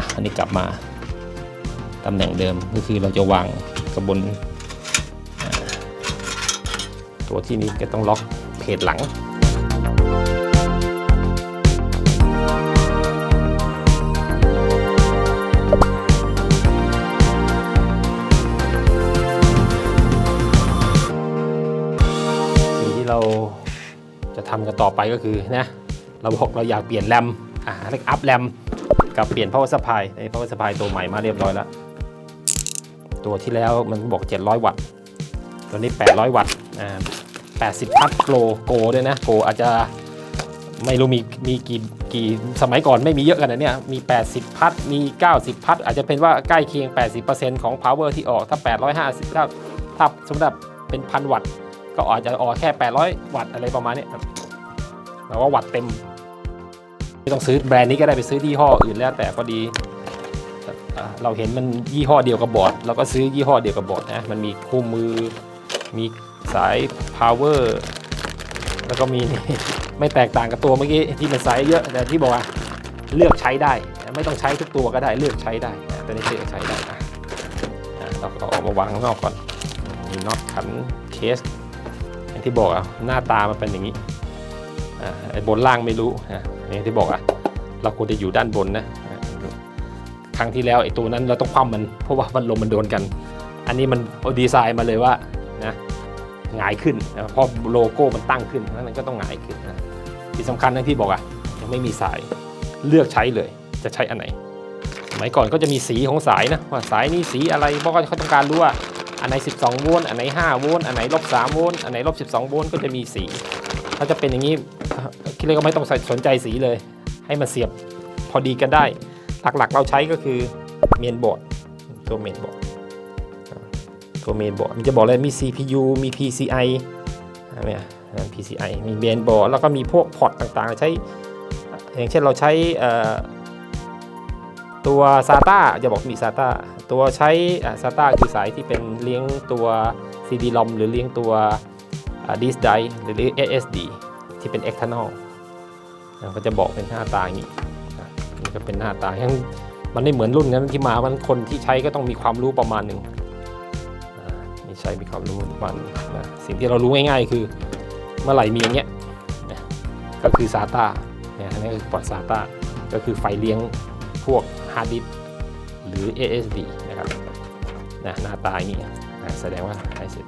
อะอันนี้กลับมาตำแหน่งเดิมก็คือเราจะวางกระบนตัวที่นี้ก็ต้องล็อกเพจหลังสิ่งที่เราจะทำกันต่อไปก็คือนะเราบอกเราอยากเปลี่ยนแรมอ่าเรียกอัพแรม กับเปลี่ยน power supply ไอ้ power supply ตัวใหม่มาเรียบร้อยแล้ว ตัวที่แล้วมันบอก 700 วัตต์ ตัวนี้ 800 วัตต์ อ่า 80 พัทโกลโกด้วยนะ โกอาจจะไม่รู้มีมีกี่กี่สมัยก่อนไม่มีเยอะกันนะเนี่ย มี 80 พัทมี 90 พัทอาจจะเป็นว่าใกล้เคียง 80%ของ power ที่ออก ถ้า 850 ถ้าถ้าสมมติว่าเป็นพันวัตต์ ก็อาจจะออกแค่ 800 วัตต์อะไรประมาณนี้ครับแต่ว่าวัตต์เต็ม ไม่ต้องซื้อแบรนด์นี้ก็ได้ไปซื้อยี่ห้ออื่นแล้วแต่พอดีเราเห็นมันยี่ห้อเดียวกับบอร์ดเราก็ซื้อยี่ห้อเดียวกับบอร์ดนะมันมีคู่มือมีสาย power แล้วก็มีไม่แตกต่างกับตัวเมื่อกี้ที่มันสายเยอะแต่ที่บอกว่าเลือกใช้ได้ ไม่ต้องใช้ทุกตัวก็ได้เลือกใช้ได้นะตัวนี้เลือกใช้ได้นะเราก็ออกมาวางข้างนอกก่อนมีน็อตขันเคสอย่างที่บอกอะหน้าตามันเป็นอย่างนี้ ไอ้บนล่างไม่รู้นะอย่างที่บอกอะเราควรจะอยู่ด้านบนนะครั้งที่แล้วไอ้ตัวนั้นเราต้องคว่ำมันเพราะว่ามันลมมันโดนกัน อันนี้มันเอาดีไซน์มาเลยว่านะหงายขึ้นนะพราะโลโก้มันตั้งขึ้นนั้นก็ต้องหงายขึ้นนะที่สำคัญนะที่บอกอะยังไม่มีสายเลือกใช้เลยจะใช้อันไหนสมัยก่อนก็จะมีสีของสายนะว่าสายนี้สีอะไรเพราะว่าเขาต้องการรู้ว่าอันไหน 12 โวลต์อันไหน 5 โวลต์อันไหนลบ3โวลต์อันไหนลบ12 โวลต์ก็จะมีสีถ้าจะเป็นอย่างนี้ คิดเลยก็ไม่ต้องใส่สนใจสีเลย ให้มันเสียบพอดีกันได้ หลักๆเราใช้ก็คือเมนบอร์ดตัวเมนบอร์ดตัวเมนบอร์ดมันจะบอกเลยมี CPU มี PCI อ่าเนี่ย PCI มีเมนบอร์ดแล้วก็มีพวกพอร์ตต่างๆ ใช้ อย่างเช่นเราใช้ตัว SATA จะบอกมี SATA ตัวใช้ SATA คือสายที่เป็นเลี้ยงตัว CD-ROM หรือเลี้ยงตัว disk drive หรือ SSD ที่เป็น external นะก็จะบอกเป็นหน้าตาอย่างนี้นะนี่ก็เป็นหน้าตาทั้งมันไม่เหมือนรุ่นนั้นที่มามันคนที่ใช้ก็ต้องมีความรู้ประมาณหนึ่งนี่ใช้มีความรู้ประมาณนะสิ่งที่เรารู้ง่ายๆ คือเมื่อไหร่มีอย่างเงี้ยนะก็คือ SATA นี่ยอันนี้คือพอร์ต SATA ก็คือไฟเลี้ยงพวกฮาร์ดดิสหรือ ASD นะครับนะหน้าตาอย่างนี้นะแสดงว่าใช้เสร็จ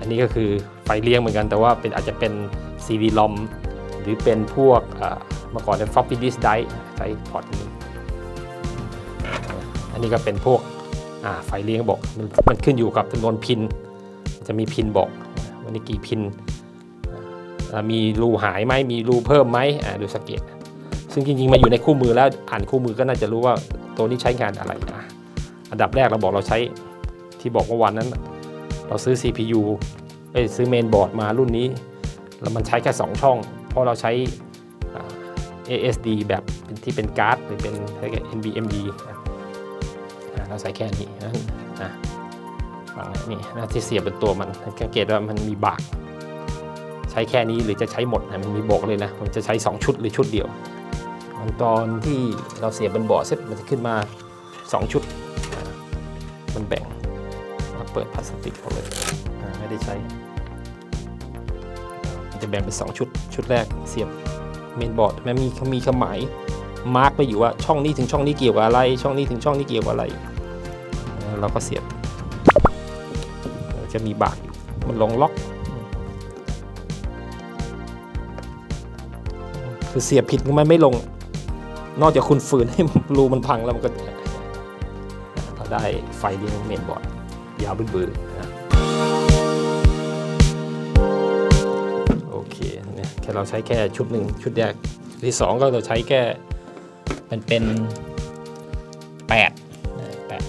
อันนี้ก็คือ ไฟเลี้ยงเหมือนกันแต่ว่าเป็นอาจจะเป็น CD-ROM หรือเป็นพวกเมื่อก่อนเป็น floppy disk drive ใช้พอร์ตนี้อันนี้ก็เป็นพวกไฟเลี้ยงบอกมันมันขึ้นอยู่กับจำนวนพิน จะมีพินบอกวันนี้กี่พิน มีรูหายไหมมีรูเพิ่มไหมดูสเกต ซึ่งจริงๆมาอยู่ในคู่มือแล้วอ่านคู่มือก็น่าจะรู้ว่าตัวนี้ใช้งานอะไรอะอันดับแรกเราบอกเราใช้ที่บอกว่าวันนั้น เราซื้อ CPU เอ้ยซื้อเมนบอร์ดมารุ่นนี้ แล้วมันใช้แค่ 2 ช่อง เพราะเราใช้ ASD แบบที่เป็นการ์ดหรือเป็นเรียกว่า NVMe เราใช้แค่นี้นะอะฟังนี่นะที่เสียบเป็นตัวมันสังเกตว่ามันมีบาก ใช้แค่นี้หรือจะใช้หมดนะมันมีบอกเลยนะผมจะใช้ 2 ชุดหรือชุดเดียวตอนที่เราเสียบบนบอร์ดเสร็จมันจะขึ้นมา 2 ชุด มันแบ่ง เราเปิดพลาสติกออกเลยอ่าไม่ได้ใช้มันจะแบ่งเป็น 2 ชุด ชุดแรกเสียบเมนบอร์ดมันมีมีเครื่องหมายมาร์กไปอยู่ว่าช่องนี้ถึงช่องนี้เกี่ยวกับอะไร ช่องนี้ถึงช่องนี้เกี่ยวกับอะไรอ่าเราก็เสียบ จะมีบากอยู่มันลงล็อก คือเสียบผิดมันไม่ลง นอกจากคุณฝืนให้รูมันพังแล้วมันก็เราได้ไฟเลี้ยงเมนบอร์ด ยาวบื้อๆนะโอเคเนี่ยแค่เราใช้แค่ชุดหนึ่งชุดแรกที่สองก็เราใช้แค่มันเป็นแปดนะแปด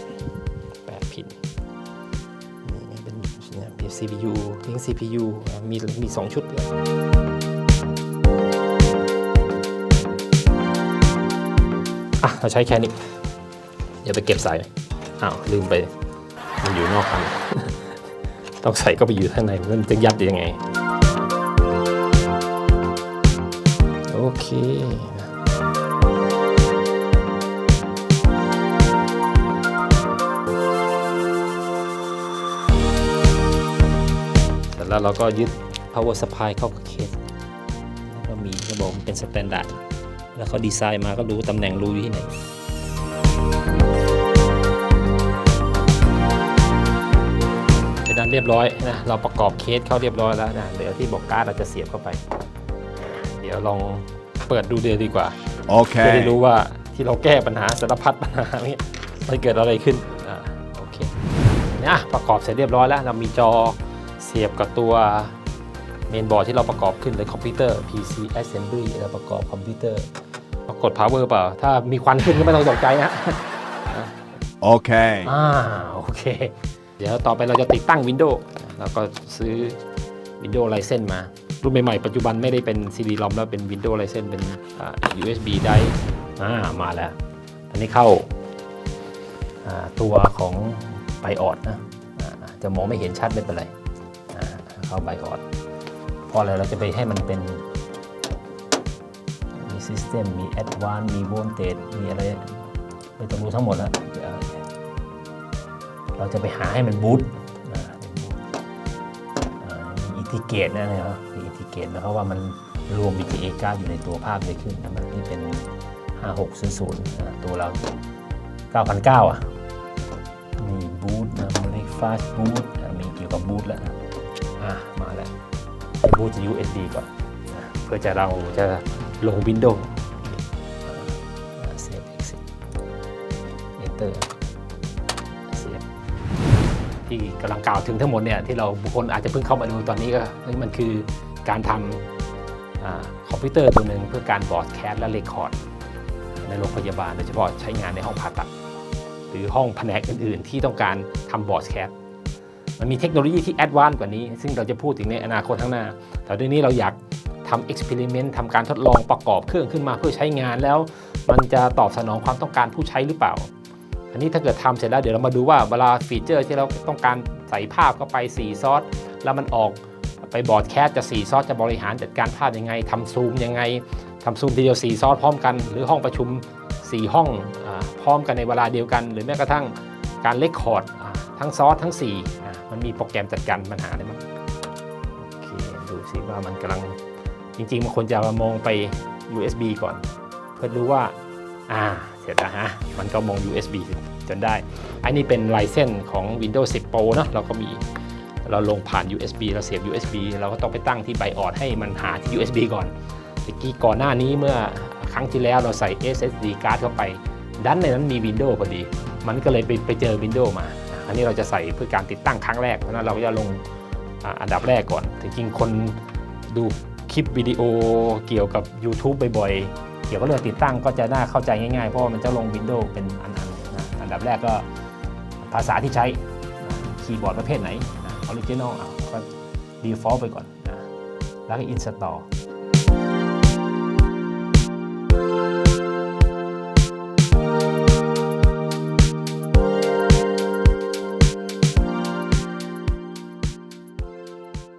แปดพินนี่เป็นเนี่ยเป็น CPU เลี้ยง CPU มีมีสองชุดเลยอะเราใช้แค่นี้เดี๋ยวไปเก็บสายอ้าวลืมไป อยู่นอกคัน ต้องใส่ก็ไปอยู่ข้างในมันจะยัดยังไง โอเคเสร็จแล้วเราก็ยึด power supply เข้ากับเคสแล้วก็มีกระบอกเป็นสแตนดาร์ดแล้วเขาดีไซน์มาก็รู้ตำแหน่งรูอยู่ที่ไหน เป็นนั้นเรียบร้อยนะเราประกอบเคสเข้าเรียบร้อยแล้วนะเดี๋ยวที่บอกการ์ดเราจะเสียบเข้าไป เดี๋ยวลองเปิดดูเดียวดีกว่าจะได้ Okay. รู้ว่าที่เราแก้ปัญหาสารพัดปัญหาเนี่ยมันเกิดอะไรขึ้นอ่าโอเคเนี่ยประกอบเสร็จเรียบร้อยแล้ว เรามีจอเสียบกับตัวเมนบอร์ดที่เราประกอบขึ้นเลยคอมพิวเตอร์ PC Assembly เราประกอบคอมพิวเตอร์ปรากด power เปล่า ถ้ามีควันขึ้นก็ไม่ต้องตกใจนะ Okay. อ่า โอเค เดี๋ยวต่อไปเราจะติดตั้ง Windows แล้วก็ซื้อ Windows License มา รุ่นใหม่ๆปัจจุบันไม่ได้เป็น CD-ROM แล้วเป็น Windows License เป็นอ่า USB ได้อ่ามาแล้ว อันนี้เข้าอ่าตัวของไบออดนะอ่าจะมองไม่เห็นชัดไม่เป็นไรอ่าเข้าไบออดพราะอะไรเราจะไปให้มันเป็นมี System มี Advanced มี Voltage มีอะไรไม่ต้องรู้ทั้งหมดแล้ว เราจะไปหาให้มันบูตอินทิเกตนะเนี่ยครับมีอินทิเกตนะเพราะว่ามันรวม VGA การ์ดอยู่ในตัวภาพเลยขึ้นนะมันนี่เป็น 5600 ตัวเรา 9,900 อะ มีบูตนะมันเรียก fast boot อะมีเกี่ยวกับบูตแล้วนะอะ มาแล้วบูตจะ USB ก่อนเพื่อจะเราจะลง Windows อ่า save exit enter เสียบ ที่กำลังกล่าวถึงทั้งหมดเนี่ยที่เราบุคคลอาจจะเพิ่งเข้ามาดูตอนนี้ก็มันคือการทำอคอมพิวเตอร์ตัวหนึ่งเพื่อการบอร์ดแคสและเรคคอร์ดในโรงพยาบาลโดยเฉพาะใช้งานในห้องผ่าตัด หรือห้องแผนกอื่น ๆ ที่ต้องการทำบอร์ดแคสมันมีเทคโนโลยีที่แอดวานซ์กว่านี้ ซึ่งเราจะพูดถึงในอนาคตข้างหน้า แต่ดี๋ยนี้เราอยากทำเอ็กซ์เพร์เมนต์ทำการทดลองประกอบเครื่องขึ้นมาเพื่อใช้งานแล้ว มันจะตอบสนองความต้องการผู้ใช้หรือเปล่า อันนี้ถ้าเกิดทำเสร็จแล้วเดี๋ยวเรามาดูว่าเวลาฟีเจอร์ที่เราต้องการใส่ภาพเข้าไป 4 ซอสแล้วมันออกไปบอร์ดแคสจะ 4 ซอสจะบริหารจัดการภาพยังไงทำซูมยังไงทำซูมทีเดียว 4 ซอสพร้อมกัน หรือห้องประชุม 4 ห้องอพร้อมกันในเวลาเดียวกัน หรือแม้กระทั่งการเลคคอร์ดทั้งซอสทั้ง4อ่มันมีโปรแกรมจัดการปัญหาได้มั้งโอเคดูสิว่ามันกำลังจริงๆมันควรจะมองไป USB ก่อน เพื่อรู้ว่าอ่า เสร็จแล้วฮะ มันก็มอง USB จนได้ อันนี้เป็นไลเซนส์ของ Windows 10 Pro เนอะเราก็มีเราลงผ่าน USB เราเสียบ USB เราก็ต้องไปตั้งที่ไบออดให้มันหาที่ USB ก่อนเมื่กี้ก่อนหน้านี้เมื่อครั้งที่แล้วเราใส่ SSD card เข้าไป ดันในนั้นมี Windows พอดี มันก็เลยไปไปเจอ Windows มา อันนี้เราจะใส่เพื่อการติดตั้งครั้งแรก เพราะนั้นเราก็จะลงอันดับแรกก่อนจริงๆคนดูคลิปวิดีโอเกี่ยวกับ YouTube บ่อย เกี่ยวกับเรื่องติดตั้งก็จะน่าเข้าใจง่ายๆ เพราะว่ามันจะลง Windows เป็นอันๆนะอันดับแรกก็ภาษาที่ใช้คีย์บอร์ดประเภทไหนออริจินอลก็ default ไปก่อนนะแล้วก็ install